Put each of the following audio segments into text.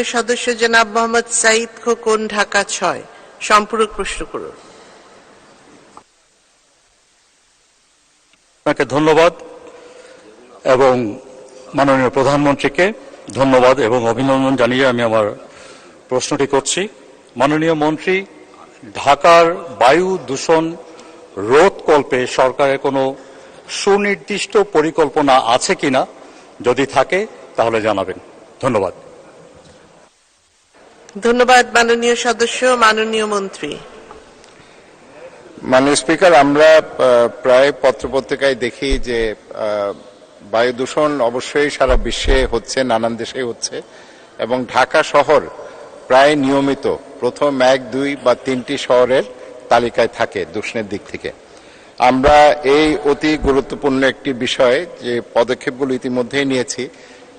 মাননীয় সদস্য জনাব মোহাম্মদ সাইদ খোকন, ঢাকা ছয়। সম্পূরক প্রশ্ন করুন। আপনাকে ধন্যবাদ এবং মাননীয় প্রধানমন্ত্রীকে ধন্যবাদ এবং অভিনন্দন জানিয়ে আমি আমার প্রশ্নটি করছি। মাননীয় মন্ত্রী, ঢাকার বায়ু দূষণ রোধকল্পে সরকারের কোনো সুনির্দিষ্ট পরিকল্পনা আছে কিনা? যদি থাকে, তাহলে জানাবেন। ধন্যবাদ। ধন্যবাদ, মাননীয় সদস্য, মাননীয় মন্ত্রী। মাননীয় স্পিকার, আমরা প্রায় পত্রপত্রিকায় দেখি যে বায়ু দূষণ অবশ্যই সারা বিশ্বে হচ্ছে, নানান দেশে হচ্ছে, এবং ঢাকা শহর প্রায় নিয়মিত প্রথম এক, দুই বা তিনটি শহরের তালিকায় থাকে দূষণের দিক থেকে। আমরা এই অতি গুরুত্বপূর্ণ একটি বিষয় যে পদক্ষেপগুলো ইতিমধ্যেই নিয়েছি,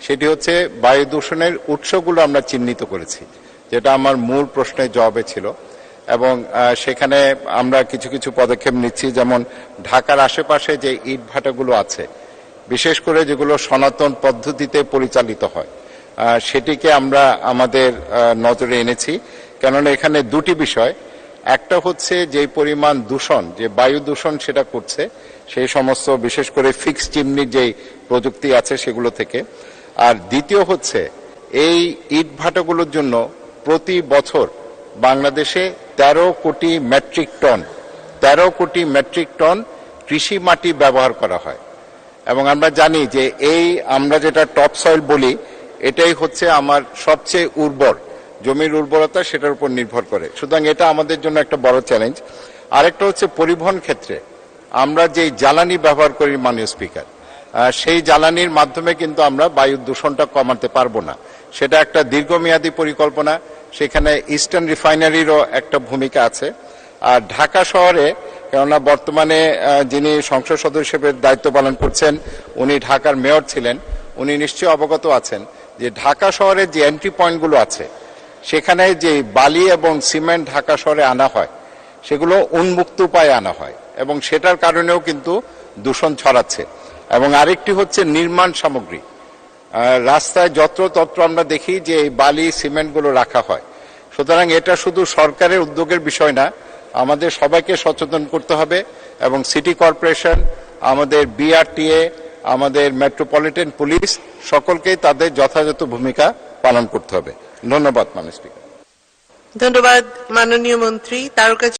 সেটি হচ্ছে বায়ু দূষণের উৎসগুলো আমরা চিহ্নিত করেছি। যেটা আমার মূল প্রশ্নের জবাবে ছিল। এবং সেখানে আমরা কিছু কিছু পদক্ষেপ নিচ্ছি। যেমন ঢাকার আশেপাশে যে ইট ভাটাগুলো আছে, বিশেষ করে যেগুলো সনাতন পদ্ধতিতে পরিচালিত হয় সেটিকে আমরা আমাদের নজরে এনেছি। কেননা এখানে দুটি বিষয়। একটা হচ্ছে যে পরিমাণ দূষণ, যে বায়ু দূষণ সেটা করছে, সেই সমস্ত বিশেষ করে ফিক্স চিমনির যে প্রযুক্তি আছে সেগুলো থেকে। আর দ্বিতীয় হচ্ছে, এই ইট ভাটাগুলোর জন্য প্রতি বছর বাংলাদেশে তেরো কোটি মেট্রিক টন, তেরো কোটি মেট্রিক টন কৃষি মাটি ব্যবহার করা হয়। এবং আমরা জানি যে এই আমরা যেটা টপ সয়েল বলি, এটাই হচ্ছে আমার সবচেয়ে উর্বর। জমির উর্বরতা সেটার উপর নির্ভর করে। সুতরাং এটা আমাদের জন্য একটা বড় চ্যালেঞ্জ। আরেকটা হচ্ছে পরিবহন ক্ষেত্রে। আমরা যেই জ্বালানি ব্যবহার করি, মাননীয় স্পিকার সেই জ্বালানির মাধ্যমে কিন্তু আমরা বায়ু দূষণটা কমাতে পারব না। সেটা একটা দীর্ঘমেয়াদী পরিকল্পনা। সেখানে ইস্টার্ন রিফাইনারিরও একটা ভূমিকা আছে। আর ঢাকা শহরে, কেননা বর্তমানে যিনি সংসদ সদস্য হিসেবে দায়িত্ব পালন করছেন, উনি ঢাকার মেয়র ছিলেন। উনি নিশ্চয়ই অবগত আছেন যে ঢাকা শহরে যে এন্ট্রি পয়েন্টগুলো আছে, সেখানে যে বালি এবং সিমেন্ট ঢাকা শহরে আনা হয়, সেগুলো উন্মুক্ত উপায়ে আনা হয় এবং সেটার কারণেও কিন্তু দূষণ ছড়াচ্ছে। এবং আরেকটি হচ্ছে নির্মাণ সামগ্রী। রাস্তায় যত্রতত্র আমরা দেখি যে এই বালি, সিমেন্টগুলো রাখা হয়। সুতরাং এটা শুধু সরকারের উদ্যোগের বিষয় না, আমাদের সবাইকে সচেতন করতে হবে এবং সিটি কর্পোরেশন, আমাদের বিআরটিএ, আমাদের মেট্রোপলিটন পুলিশ, সকলকেই তাদের যথাযথ ভূমিকা পালন করতে হবে। ধন্যবাদ, মাননীয় স্পিকার। ধন্যবাদ, মাননীয় মন্ত্রী, তারকা